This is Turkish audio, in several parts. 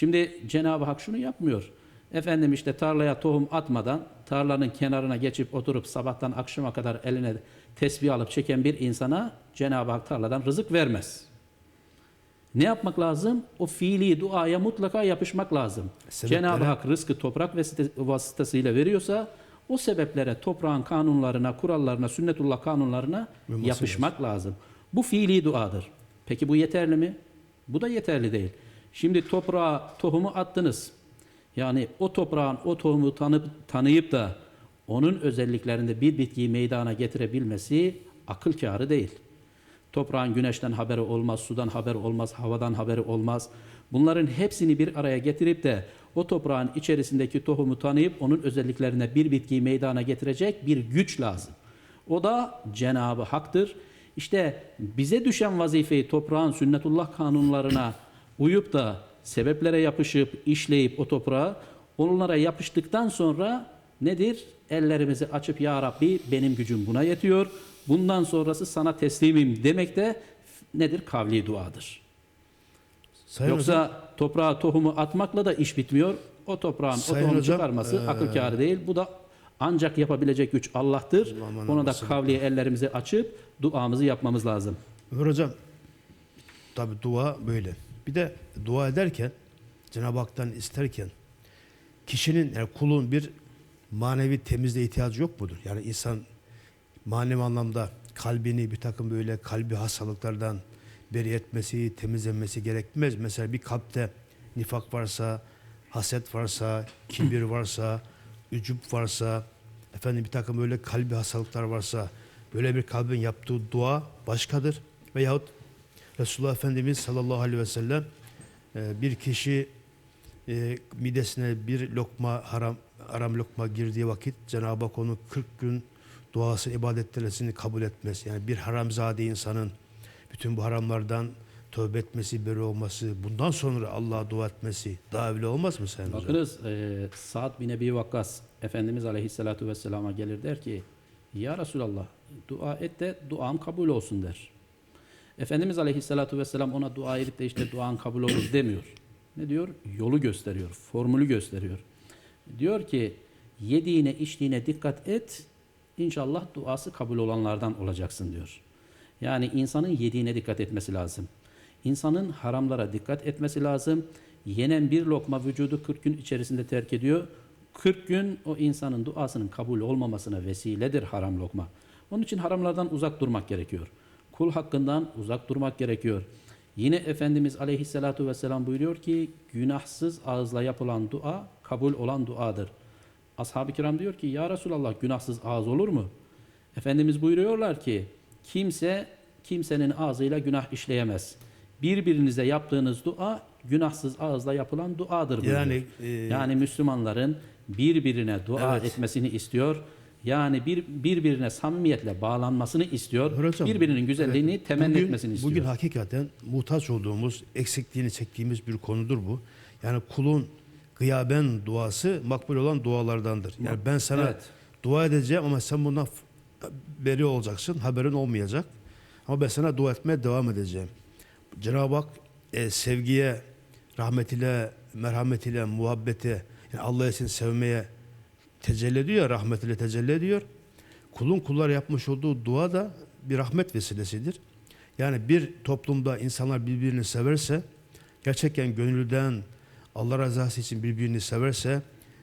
Şimdi Cenab-ı Hak şunu yapmıyor. Efendim işte tarlaya tohum atmadan tarlanın kenarına geçip oturup sabahtan akşama kadar eline tesbih alıp çeken bir insana Cenab-ı Hak tarladan rızık vermez. Ne yapmak lazım? O fiili duaya mutlaka yapışmak lazım. Cenab-ı Hak rızkı toprak vasıtasıyla veriyorsa o sebeplere, toprağın kanunlarına, kurallarına, sünnetullah kanunlarına yapışmak lazım. Bu fiili duadır. Peki bu yeterli mi? Bu da yeterli değil. Şimdi toprağa tohumu attınız. Yani o toprağın o tohumu tanıp tanıyıp da onun özelliklerinde bir bitkiyi meydana getirebilmesi akıl kârı değil. Toprağın güneşten haberi olmaz, sudan haberi olmaz, havadan haberi olmaz. Bunların hepsini bir araya getirip de o toprağın içerisindeki tohumu tanıyıp onun özelliklerine bir bitkiyi meydana getirecek bir güç lazım. O da Cenabı Hak'tır. İşte bize düşen vazifeyi toprağın sünnetullah kanunlarına uyup da sebeplere yapışıp işleyip o toprağa onlara yapıştıktan sonra nedir? Ellerimizi açıp ya Rabbi benim gücüm buna yetiyor. Bundan sonrası sana teslimim demek de nedir? Kavli duadır. Sayın Yoksa hocam, toprağa tohumu atmakla da iş bitmiyor. O toprağın Sayın o tohumu hocam, çıkarması eee, akıl kârı değil. Bu da ancak yapabilecek güç Allah'tır. Aman Ona da Allah'ım. kavli ellerimizi açıp duamızı yapmamız lazım. Ömer hocam tabi dua böyle. Bir de dua ederken Cenab-ı Hak'tan isterken kişinin yani kulun bir manevi temizliğe ihtiyacı yok mudur? Yani insan manevi anlamda kalbini bir takım böyle kalbi hastalıklardan beri etmesi, temizlenmesi gerekmez. Mesela bir kalpte nifak varsa, haset varsa, kibir varsa, ücup varsa, efendim bir takım böyle kalbi hastalıklar varsa, böyle bir kalbin yaptığı dua başkadır. Veyahut Resulullah Efendimiz sallallahu aleyhi ve sellem e, bir kişi e, midesine bir lokma haram haram lokma girdiği vakit Cenab-ı Hak onu 40 gün duası ibadetlerini kabul etmez. Yani bir haramzade insanın bütün bu haramlardan tövbe etmesi, beri olması, bundan sonra Allah'a dua etmesi daha evli olmaz mı Hocam? Bakınız e, Sa'd bin Ebi Vakkas Efendimiz Aleyhisselatü Vesselam'a gelir der ki Ya Resulallah dua et de duam kabul olsun der. Efendimiz Aleyhisselatü Vesselam ona dua edip de işte duan kabul olur demiyor. Ne diyor? Yolu gösteriyor, formülü gösteriyor. Diyor ki yediğine içtiğine dikkat et İnşallah duası kabul olanlardan olacaksın diyor. Yani insanın yediğine dikkat etmesi lazım. İnsanın haramlara dikkat etmesi lazım. Yenen bir lokma vücudu 40 gün içerisinde terk ediyor. 40 gün o insanın duasının kabul olmamasına vesiledir haram lokma. Onun için haramlardan uzak durmak gerekiyor. Kul hakkından uzak durmak gerekiyor. Yine Efendimiz Aleyhisselatü Vesselam buyuruyor ki günahsız ağızla yapılan dua kabul olan duadır. Ashab-ı kiram diyor ki ya Resulallah günahsız ağız olur mu? Efendimiz buyuruyorlar ki kimse kimsenin ağzıyla günah işleyemez. Birbirinize yaptığınız dua günahsız ağızla yapılan duadır buyuruyor. Yani, e, yani Müslümanların birbirine dua Evet. etmesini istiyor. Yani bir birbirine samimiyetle bağlanmasını istiyor. Hocam, birbirinin güzelliğini evet, temenni bugün- etmesini istiyor. Bugün hakikaten muhtaç olduğumuz, eksikliğini çektiğimiz bir konudur bu. Yani kulun gıyaben duası makbul olan dualardandır. Yani ben sana Evet. dua edeceğim ama sen bundan beri olacaksın, haberin olmayacak. Ama ben sana dua etmeye devam edeceğim. Cenab-ı Hak e, sevgiye, rahmetiyle, merhametiyle, muhabbete, yani Allah için sevmeye tecelli ediyor, rahmetiyle tecelli ediyor. Kulun kullar yapmış olduğu dua da bir rahmet vesilesidir. Yani bir toplumda insanlar birbirini severse, gerçekten gönülden Allah rızası için birbirini severse,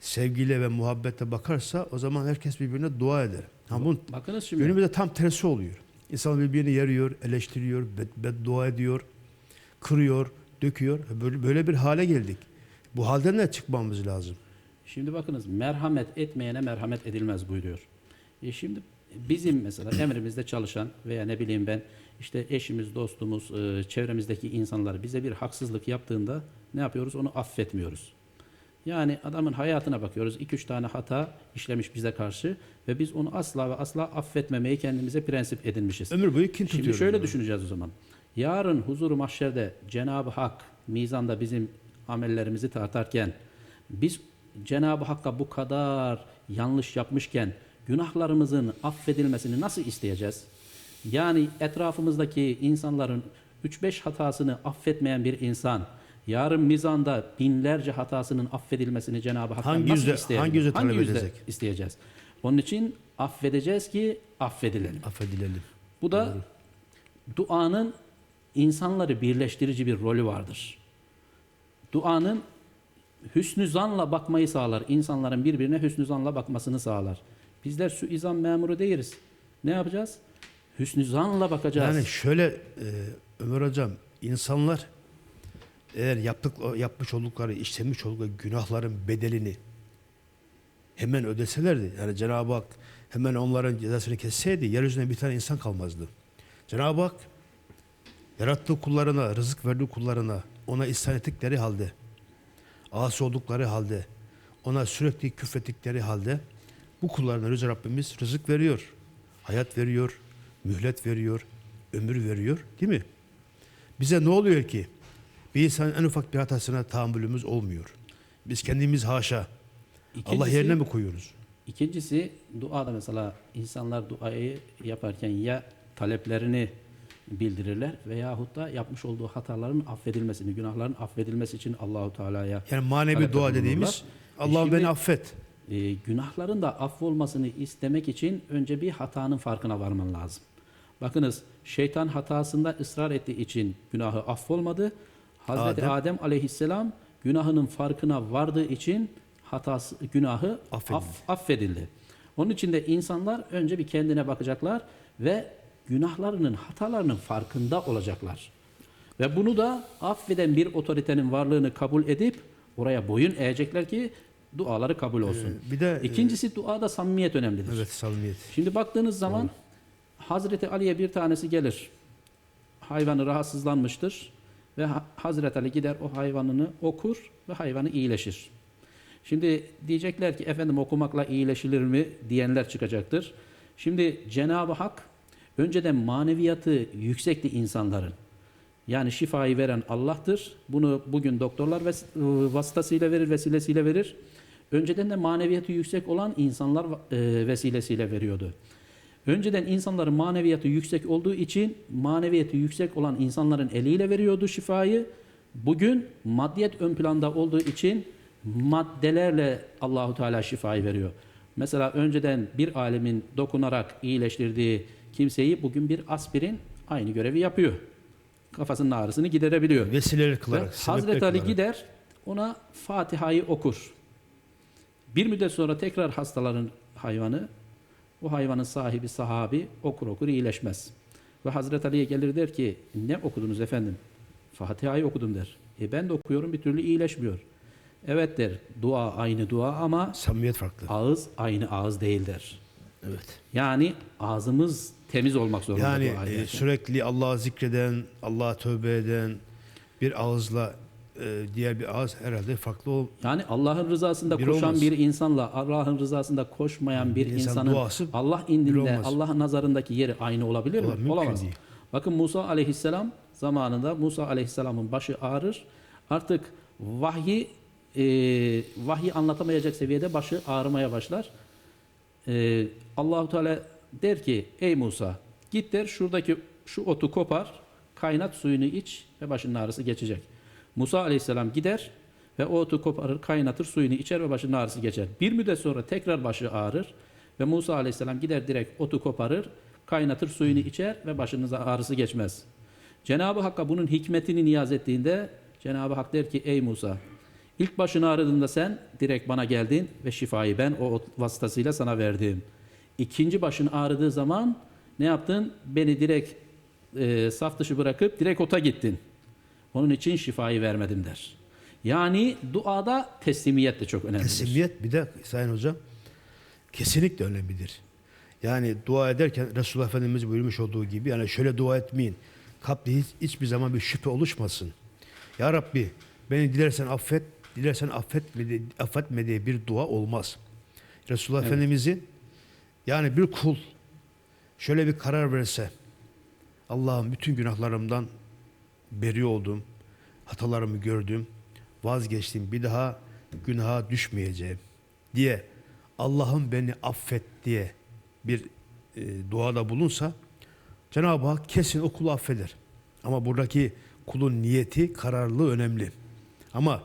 sevgiyle ve muhabbetle bakarsa o zaman herkes birbirine dua eder. Ha bunun Bakınız şimdi. günümüzde tam tersi oluyor. İnsan birbirini yarıyor, eleştiriyor, bed, beddua ediyor, kırıyor, döküyor. Böyle, böyle bir hale geldik. Bu halden de çıkmamız lazım. Şimdi bakınız merhamet etmeyene merhamet edilmez buyuruyor. E şimdi bizim mesela emrimizde çalışan veya ne bileyim ben işte eşimiz, dostumuz, e, çevremizdeki insanlar bize bir haksızlık yaptığında ne yapıyoruz? Onu affetmiyoruz. Yani adamın hayatına bakıyoruz. 2-3 tane hata işlemiş bize karşı ve biz onu asla ve asla affetmemeyi kendimize prensip edinmişiz. Ömür boyu kin tutuyor. Şimdi şöyle bunu. düşüneceğiz o zaman. Yarın huzuru mahşerde Cenab-ı Hak mizanda bizim amellerimizi tartarken biz Cenab-ı Hakk'a bu kadar yanlış yapmışken günahlarımızın affedilmesini nasıl isteyeceğiz? Yani etrafımızdaki insanların 3-5 hatasını affetmeyen bir insan yarın mizanda binlerce hatasının affedilmesini Cenab-ı Hak'tan Hangi nasıl yüzde- isteyelim? hangi yüzde talep yüzde edecek? isteyeceğiz? Onun için affedeceğiz ki affedilelim. Affedilelim. Bu da duanın insanları birleştirici bir rolü vardır. Duanın hüsnü zanla bakmayı sağlar. İnsanların birbirine hüsnü zanla bakmasını sağlar. Bizler suizan memuru değiliz. Ne yapacağız? Hüsnü zanla bakacağız. Yani şöyle e, Ömer Hocam insanlar eğer yaptık yapmış oldukları, işlemiş oldukları günahların bedelini hemen ödeselerdi. Yani Cenab-ı Hak hemen onların cezasını kesseydi yeryüzünde bir tane insan kalmazdı. Cenab-ı Hak yarattığı kullarına, rızık verdiği kullarına ona isyan ettikleri halde, asi oldukları halde, ona sürekli küfrettikleri halde bu kullarına Yüce Rabbimiz rızık veriyor, hayat veriyor, mühlet veriyor, ömür veriyor değil mi? Bize ne oluyor ki? Bir insanın en ufak bir hatasına tahammülümüz olmuyor. Biz kendimiz haşa. Allah İkincisi- yerine mi koyuyoruz? İkincisi duada mesela insanlar duayı yaparken ya taleplerini bildirirler veyahut da yapmış olduğu hataların affedilmesini, günahların affedilmesi için Allahu Teala'ya Yani manevi dua dediğimiz E şimdi- beni affet. e, günahların da affolmasını istemek için önce bir hatanın farkına varman lazım. Bakınız şeytan hatasında ısrar ettiği için günahı affolmadı. Hazreti Adem- Adem, aleyhisselam günahının farkına vardığı için hatası günahı Affedildi. aff- affedildi. Onun için de insanlar önce bir kendine bakacaklar ve günahlarının, hatalarının farkında olacaklar. Ve bunu da affeden bir otoritenin varlığını kabul edip oraya boyun eğecekler ki duaları kabul olsun. Bir de e, İkincisi duada samimiyet önemlidir. evet samimiyet. Şimdi baktığınız zaman Hazreti Ali'ye bir tanesi gelir. Hayvanı rahatsızlanmıştır ve Ha- Hazreti Ali gider o hayvanını okur ve hayvanı iyileşir. Şimdi diyecekler ki efendim okumakla iyileşilir mi diyenler çıkacaktır. Şimdi Cenab-ı Hak önceden maneviyatı yüksekti insanların. Yani şifayı veren Allah'tır. Bunu bugün doktorlar ıı, vasıtasıyla verir, vesilesiyle verir. Önceden de maneviyatı yüksek olan insanlar e, vesilesiyle veriyordu. Önceden insanların maneviyatı yüksek olduğu için maneviyatı yüksek olan insanların eliyle veriyordu şifayı. Bugün maddiyet ön planda olduğu için maddelerle Allahu Teala şifayı veriyor. Mesela önceden bir alemin dokunarak iyileştirdiği kimseyi bugün bir aspirin aynı görevi yapıyor. Kafasının ağrısını giderebiliyor. Vesileler Ve kılarak, Hazreti Ali kılarak. gider ona Fatiha'yı okur. Bir müddet sonra tekrar hastaların hayvanı, o hayvanın sahibi sahabi okur okur iyileşmez. Ve Hazreti Ali'ye gelir der ki ne okudunuz efendim? Fatiha'yı okudum der. E ben de okuyorum bir türlü iyileşmiyor. Evet der dua aynı dua ama Samimiyet farklı. ağız aynı ağız değil der. Evet. Yani ağzımız temiz olmak zorunda Yani e, sürekli Allah'ı zikreden, Allah'a tövbe eden bir ağızla e, diğer bir ağız herhalde farklı ol. Yani Allah'ın rızasında Bir koşan olmaz. bir insanla Allah'ın rızasında koşmayan bir Bir insan insanın duası Allah indinde. Allah nazarındaki yeri aynı olabilir Ola- mi? Olamaz. değil. Bakın Musa aleyhisselam zamanında Musa aleyhisselamın başı ağrır. Artık vahyi e, vahyi anlatamayacak seviyede başı ağrımaya başlar. E, Allahu Teala der ki ey Musa git der şuradaki şu otu kopar kaynat suyunu iç ve başının ağrısı geçecek. Musa aleyhisselam gider ve o otu koparır kaynatır suyunu içer ve başının ağrısı geçer. Bir müddet sonra tekrar başı ağrır ve Musa aleyhisselam gider direkt otu koparır kaynatır suyunu içer ve başının ağrısı geçmez. Cenab-ı Hakk'a bunun hikmetini niyaz ettiğinde Cenab-ı Hak der ki ey Musa ilk başını ağrıdığında sen direkt bana geldin ve şifayı ben o vasıtasıyla sana verdim. İkinci başın ağrıdığı zaman ne yaptın? Beni direkt e, saf dışı bırakıp direkt ota gittin. Onun için şifayı vermedim der. Yani duada teslimiyet de çok önemlidir. Teslimiyet bir de Sayın Hocam kesinlikle önemlidir. Yani dua ederken Resulullah Efendimiz buyurmuş olduğu gibi yani şöyle dua etmeyin. Kalpte hiç, hiçbir zaman bir şüphe oluşmasın. Ya Rabbi beni dilersen affet, dilersen affetme, diye- affetme diye bir dua olmaz. Resulullah Evet. Efendimizin yani bir kul şöyle bir karar verse Allah'ım bütün günahlarımdan beri oldum. Hatalarımı gördüm. Vazgeçtim. Bir daha günaha düşmeyeceğim diye Allah'ım beni affet diye bir e, duada bulunsa Cenab-ı Hak kesin o kulu affeder. Ama buradaki kulun niyeti, kararlılığı önemli. Ama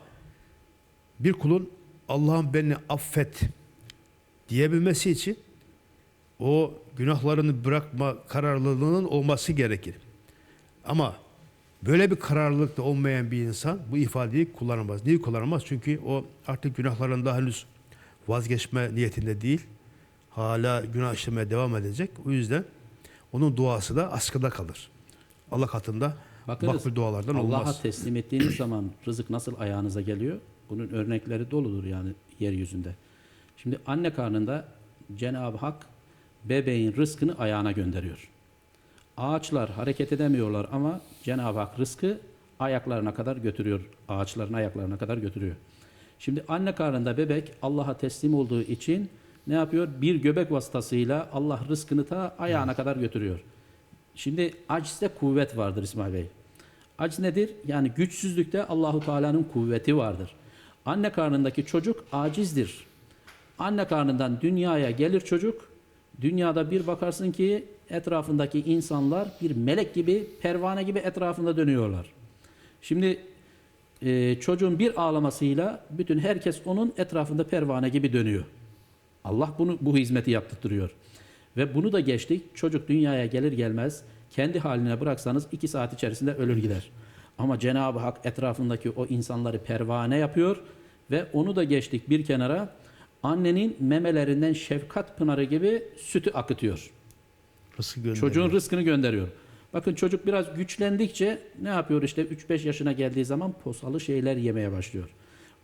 bir kulun Allah'ım beni affet diyebilmesi için o günahlarını bırakma kararlılığının olması gerekir. Ama böyle bir kararlılıkta olmayan bir insan bu ifadeyi kullanamaz. Niye kullanamaz? Çünkü o artık günahlarında henüz vazgeçme niyetinde değil. Hala günah işlemeye devam edecek. O yüzden onun duası da askıda kalır. Allah katında Bakınız makbul dualardan Allah'a olmaz. teslim ettiğiniz zaman rızık nasıl ayağınıza geliyor? Bunun örnekleri doludur yani yeryüzünde. Şimdi anne karnında Cenab-ı Hak bebeğin rızkını ayağına gönderiyor. Ağaçlar hareket edemiyorlar ama Cenab-ı Hak rızkı ayaklarına kadar götürüyor. Ağaçların ayaklarına kadar götürüyor. Şimdi anne karnında bebek Allah'a teslim olduğu için ne yapıyor? Bir göbek vasıtasıyla Allah rızkını ta ayağına kadar götürüyor. Şimdi acizde kuvvet vardır İsmail Bey. Aciz nedir? Yani güçsüzlükte Allahu Teala'nın kuvveti vardır. Anne karnındaki çocuk acizdir. Anne karnından dünyaya gelir çocuk. Dünyada bir bakarsın ki etrafındaki insanlar bir melek gibi, pervane gibi etrafında dönüyorlar. Şimdi e, çocuğun bir ağlamasıyla bütün herkes onun etrafında pervane gibi dönüyor. Allah bunu bu hizmeti yaptırtıyor. Ve bunu da geçtik. Çocuk dünyaya gelir gelmez kendi haline bıraksanız iki saat içerisinde ölür gider. Ama Cenab-ı Hak etrafındaki o insanları pervane yapıyor ve onu da geçtik bir kenara. Annenin memelerinden şefkat pınarı gibi sütü akıtıyor. Rızkı gönderiyor. Çocuğun rızkını gönderiyor. Bakın çocuk biraz güçlendikçe ne yapıyor işte 3-5 yaşına geldiği zaman posalı şeyler yemeye başlıyor.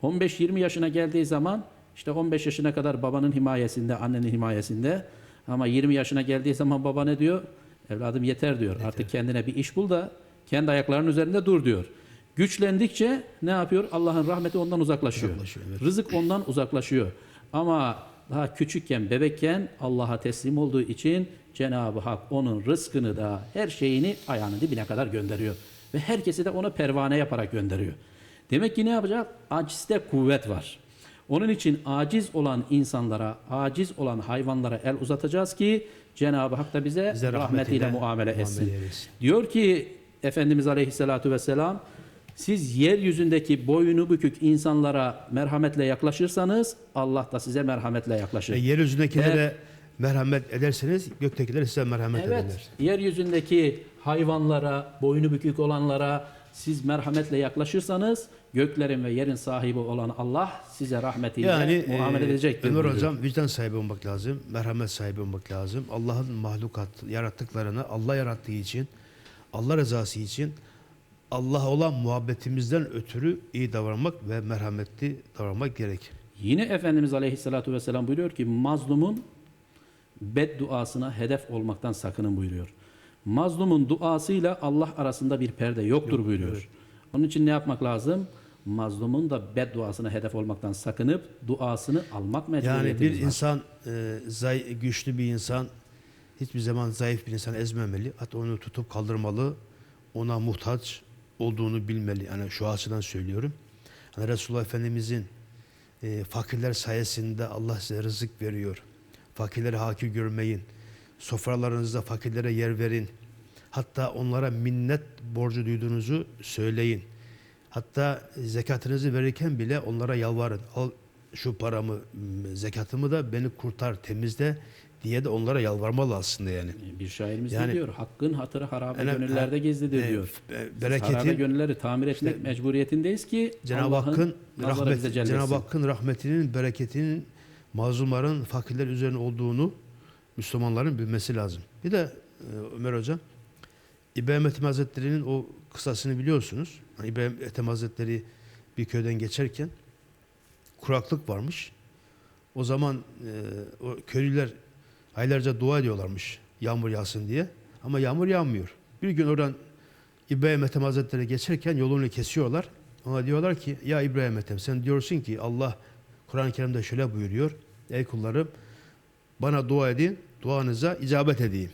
15-20 yaşına geldiği zaman işte 15 yaşına kadar babanın himayesinde, annenin himayesinde ama 20 yaşına geldiği zaman baba ne diyor? Evladım yeter diyor. Artık kendine bir iş bul da kendi ayaklarının üzerinde dur diyor. Güçlendikçe ne yapıyor? Allah'ın rahmeti ondan uzaklaşıyor. Uzaklaşıyor, evet. Rızık ondan uzaklaşıyor. Ama daha küçükken, bebekken Allah'a teslim olduğu için Cenab-ı Hak onun rızkını da her şeyini ayağının dibine kadar gönderiyor. Ve herkesi de ona pervane yaparak gönderiyor. Demek ki ne yapacak? Acizde kuvvet var. Onun için aciz olan insanlara, aciz olan hayvanlara el uzatacağız ki Cenab-ı Hak da bize, Bize rahmetiyle, rahmetiyle muamele etsin. muamele eylesin. Diyor ki Efendimiz Aleyhisselatü Vesselam siz yeryüzündeki boynu bükük insanlara merhametle yaklaşırsanız Allah da size merhametle yaklaşır. Ve yeryüzündekilere Evet. merhamet ederseniz göktekiler size merhamet Evet, ederler. yeryüzündeki hayvanlara, boynu bükük olanlara siz merhametle yaklaşırsanız göklerin ve yerin sahibi olan Allah size rahmetiyle Yani muamele e, edecektir. Ömer buyuruyor. Hocam vicdan sahibi olmak lazım. Merhamet sahibi olmak lazım. Allah'ın mahlukat yarattıklarını Allah yarattığı için, Allah rızası için Allah'a olan muhabbetimizden ötürü iyi davranmak ve merhametli davranmak gerekir. Yine Efendimiz Aleyhisselatü Vesselam buyuruyor ki mazlumun bedduasına hedef olmaktan sakının buyuruyor. Mazlumun duasıyla Allah arasında bir perde yoktur buyuruyor. Onun için ne yapmak lazım? Mazlumun da bedduasına hedef olmaktan sakınıp duasını almak Yani mecburiyetimiz bir var. insan e, güçlü bir insan hiçbir zaman zayıf bir insan ezmemeli. Hatta onu tutup kaldırmalı. Ona muhtaç olduğunu bilmeli. Yani şu açıdan söylüyorum. Hani Resulullah Efendimizin e, fakirler sayesinde Allah size rızık veriyor. Fakirleri hakir görmeyin. Sofralarınızda fakirlere yer verin. Hatta onlara minnet borcu duyduğunuzu söyleyin. Hatta zekatınızı verirken bile onlara yalvarın. Al şu paramı, zekatımı da beni kurtar, temizle diye de onlara yalvarmalı aslında yani. Bir şairimiz Yani- diyor? Hakkın hatırı harabe Yani- gönüllerde gizlidir E, diyor. e, Harabe bereketin, gönülleri tamir etmek mecburiyetindeyiz ki Cenab-ı Hakk'ın rahmet. Cenab-ı Hakk'ın rahmetinin, bereketinin mazlumların, fakirler üzerine olduğunu Müslümanların bilmesi lazım. Bir de e, Ömer Hocam, İbrahim Ethem Hazretleri'nin o kısasını biliyorsunuz. İbrahim Ethem Hazretleri bir köyden geçerken kuraklık varmış. O zaman e, o köylüler aylarca dua ediyorlarmış yağmur yağsın diye. Ama yağmur yağmıyor. Bir gün oradan İbrahim Ethem Hazretleri geçerken yolunu kesiyorlar. Ona diyorlar ki ya İbrahim Ethem sen diyorsun ki Allah Kur'an-ı Kerim'de şöyle buyuruyor. Ey kullarım bana dua edin, duanıza icabet edeyim.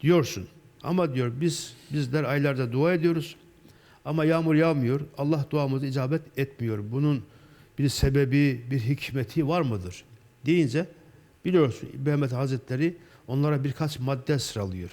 Diyorsun. Ama diyor biz bizler aylarda dua ediyoruz. Ama yağmur yağmıyor. Allah duamızı icabet etmiyor. Bunun bir sebebi, bir hikmeti var mıdır? Deyince biliyorsun Ethem Hazretleri onlara birkaç madde sıralıyor.